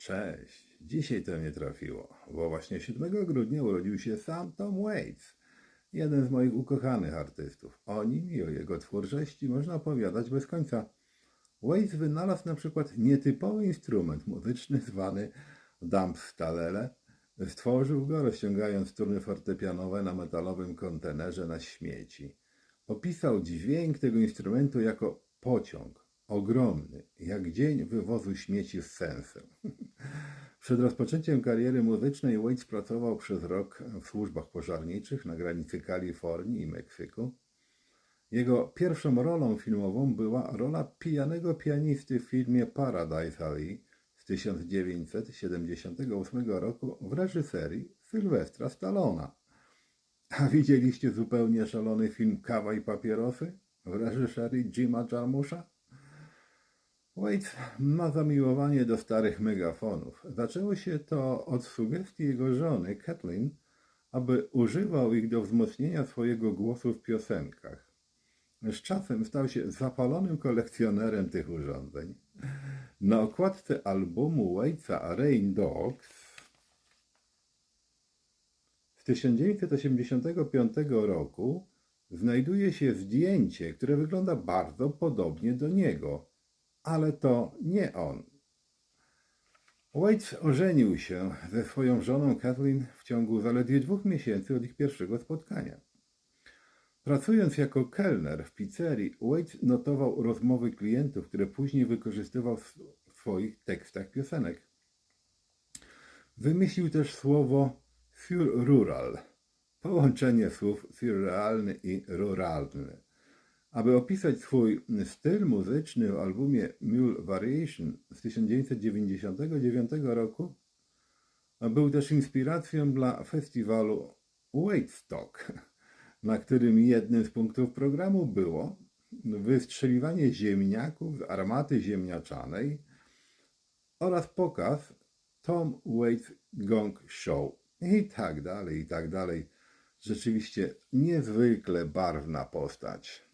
Cześć, dzisiaj to mnie trafiło, bo właśnie 7 grudnia urodził się sam Tom Waits, jeden z moich ukochanych artystów. O nim i o jego twórczości można opowiadać bez końca. Waits wynalazł na przykład nietypowy instrument muzyczny zwany dampstalele. Stworzył go rozciągając struny fortepianowe na metalowym kontenerze na śmieci. Opisał dźwięk tego instrumentu jako pociąg, ogromny, jak dzień wywozu śmieci z sensem. Przed rozpoczęciem kariery muzycznej Waits pracował przez rok w służbach pożarniczych na granicy Kalifornii i Meksyku. Jego pierwszą rolą filmową była rola pijanego pianisty w filmie Paradise Alley z 1978 roku w reżyserii Sylwestra Stallona. A widzieliście zupełnie szalony film Kawa i papierosy w reżyserii Jima Jarmusza? Waits ma zamiłowanie do starych megafonów. Zaczęło się to od sugestii jego żony, Kathleen, aby używał ich do wzmocnienia swojego głosu w piosenkach. Z czasem stał się zapalonym kolekcjonerem tych urządzeń. Na okładce albumu Waitsa Rain Dogs z 1985 roku znajduje się zdjęcie, które wygląda bardzo podobnie do niego, ale to nie on. Waits ożenił się ze swoją żoną Kathleen w ciągu zaledwie dwóch miesięcy od ich pierwszego spotkania. Pracując jako kelner w pizzerii, Waits notował rozmowy klientów, które później wykorzystywał w swoich tekstach piosenek. Wymyślił też słowo rural, połączenie słów surrealny i ruralny. Aby opisać swój styl muzyczny w albumie Mule Variation z 1999 roku, był też inspiracją dla festiwalu Waitstock, na którym jednym z punktów programu było wystrzeliwanie ziemniaków z armaty ziemniaczanej oraz pokaz Tom Waits Gong Show i tak dalej, i tak dalej. Rzeczywiście niezwykle barwna postać.